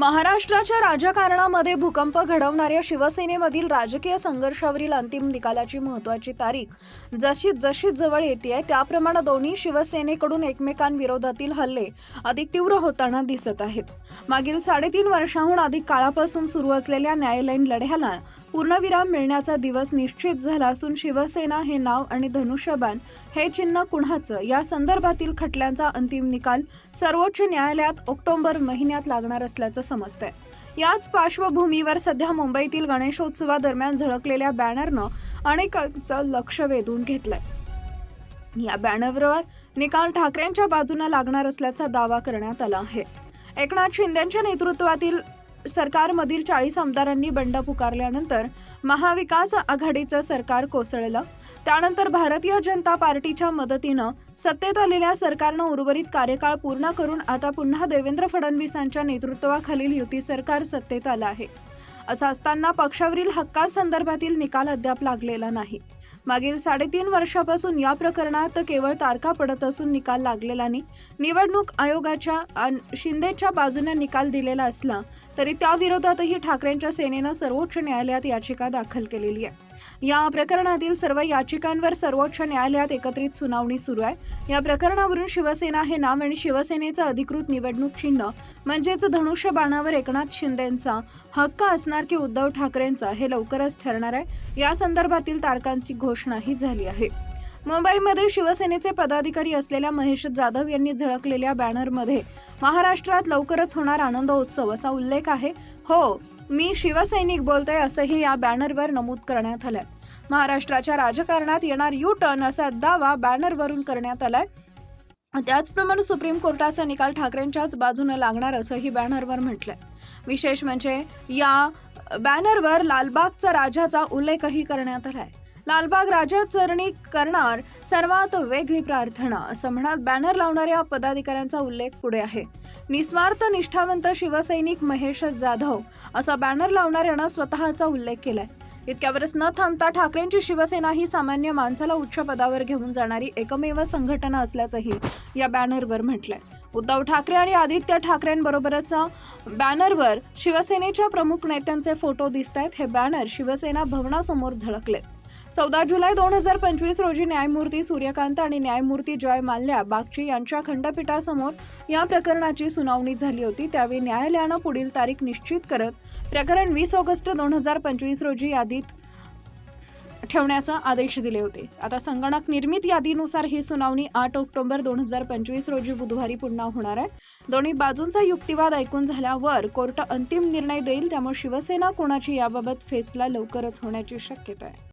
महाराष्ट्राच्या राजकारणामध्ये भूकंप घडवणाऱ्या शिवसेनेमधील राजकीय संघर्षावरील अंतिम निकालाची महत्वाची तारीख जशी जशी जवळ येते आहे त्याप्रमाणे दोन्ही शिवसेनेकडून एकमेकांविरोधातील हल्ले अधिक तीव्र होताना दिसत आहेत. मागील साडेतीन वर्षाहून अधिक काळापासून सुरू असलेल्या न्यायालयीन लढ्याला पूर्णविराम मिळण्याचा दिवस निश्चित झाला असून शिवसेना हे नाव आणि धनुष्यबाण हे चिन्ह कुणाचं? या संदर्भातील खटल्यांचा अंतिम निकाल सर्वोच्च न्यायालयात ऑक्टोबर महिन्यात लागणार असल्याचं समजतंय. याच पार्श्वभूमीवर सध्या मुंबईतील गणेशोत्सवादरम्यान झळकलेल्या बॅनरनं अनेकांचं लक्ष वेधून घेतलंय. या बॅनरवर निकाल ठाकरेंच्या बाजूने लागणार असल्याचा दावा करण्यात आला आहे. एकनाथ शिंदेच्या नेतृत्वातील सरकारमधील चाळीस आमदारांनी बंड पुकारल्यानंतर महाविकास आघाडीचं सरकार कोसळलं. त्यानंतर भारतीय जनता पार्टीच्या मदतीनं सत्तेत आलेल्या सरकारनं उर्वरित कार्यकाळ पूर्ण करून आता पुन्हा देवेंद्र फडणवीसांच्या नेतृत्वाखालील युती सरकार सत्तेत आलं आहे. असं असताना पक्षावरील हक्कांसंदर्भातील निकाल अद्याप लागलेला नाही. मागील साडेतीन वर्षापासून या प्रकरणात केवळ तारखा पडत असून निकाल लागलेला नाही. निवडणूक आयोगाच्या शिंदेच्या बाजूने निकाल दिलेला असला तरी त्याविरोधातही ठाकरेंच्या सेनेनं सर्वोच्च न्यायालयात याचिका दाखल केलेली आहे. या प्रकरणातील सर्व याचिकांवर सर्वोच्च न्यायालयात एकत्रित सुनावणी सुरू आहे. या प्रकरणावरून शिवसेना हे नाव आणि शिवसेनेचं अधिकृत निवडणूक चिन्ह म्हणजेच धनुष्य बाणावर एकनाथ शिंदेंचा हक्क असणार की उद्धव ठाकरेंचा हे लवकरच ठरणार आहे. या संदर्भातील तारखांची घोषणाही झाली आहे. मुंबईमध्ये शिवसेनेचे पदाधिकारी असलेल्या महेश जाधव यांनी झळकलेल्या बॅनरमध्ये महाराष्ट्रात लवकरच होणार आनंदोत्सव असा उल्लेख आहे. हो मी शिवसैनिक बोलतोय असंही या बॅनरवर नमूद करण्यात आलंय. महाराष्ट्राच्या राजकारणात येणार यू टर्न असा दावा बॅनरवरून करण्यात आलाय. त्याचप्रमाणे सुप्रीम कोर्टाचा निकाल ठाकरेंच्याच बाजूने लागणार असंही बॅनरवर म्हटलंय. विशेष म्हणजे या बॅनरवर लालबागचा राजाचा उल्लेखही करण्यात आलाय. लालबाग राजा चरणी करणार सर्वात वेगळी प्रार्थना असं म्हणत बॅनर लावणाऱ्या पदाधिकाऱ्यांचा उल्लेख पुढे आहे. निस्वार्थ निष्ठावंत शिवसैनिक महेश जाधव असा बॅनर लावणाऱ्यानं स्वतःचा उल्लेख केलाय. इतक्यावरच न थांबता ठाकरेंची शिवसेना ही सामान्य माणसाला उच्च पदावर घेऊन जाणारी एकमेव संघटना असल्याचंही या बॅनरवर म्हटलंय. उद्धव ठाकरे आणि आदित्य ठाकरेंबरोबरच बॅनरवर शिवसेनेच्या प्रमुख नेत्यांचे फोटो दिसत आहेत हे बॅनर शिवसेना भवनासमोर झळकलेत. चौदा जुलै दोन हजार पंचवीस रोजी न्यायमूर्ती सूर्यकांत आणि न्यायमूर्ती जय माल्या बागची यांच्या खंडपीठासमोर या प्रकरणाची सुनावणी झाली होती. त्यावेळी न्यायालयानं पुढील तारीख निश्चित करत प्रकरण वीस ऑगस्ट दोन हजार पंचवीस रोजी यादीत ठेवण्याचा आदेश दिले होते. आता संगणक निर्मित यादीनुसार ही सुनावणी आठ ऑक्टोबर दोन हजार पंचवीस रोजी बुधवारी पुन्हा होणार आहे. दोन्ही बाजूंचा युक्तिवाद ऐकून झाल्यावर कोर्ट अंतिम निर्णय देईल. त्यामुळे शिवसेना कोणाची याबाबत फैसला लवकरच होण्याची शक्यता आहे.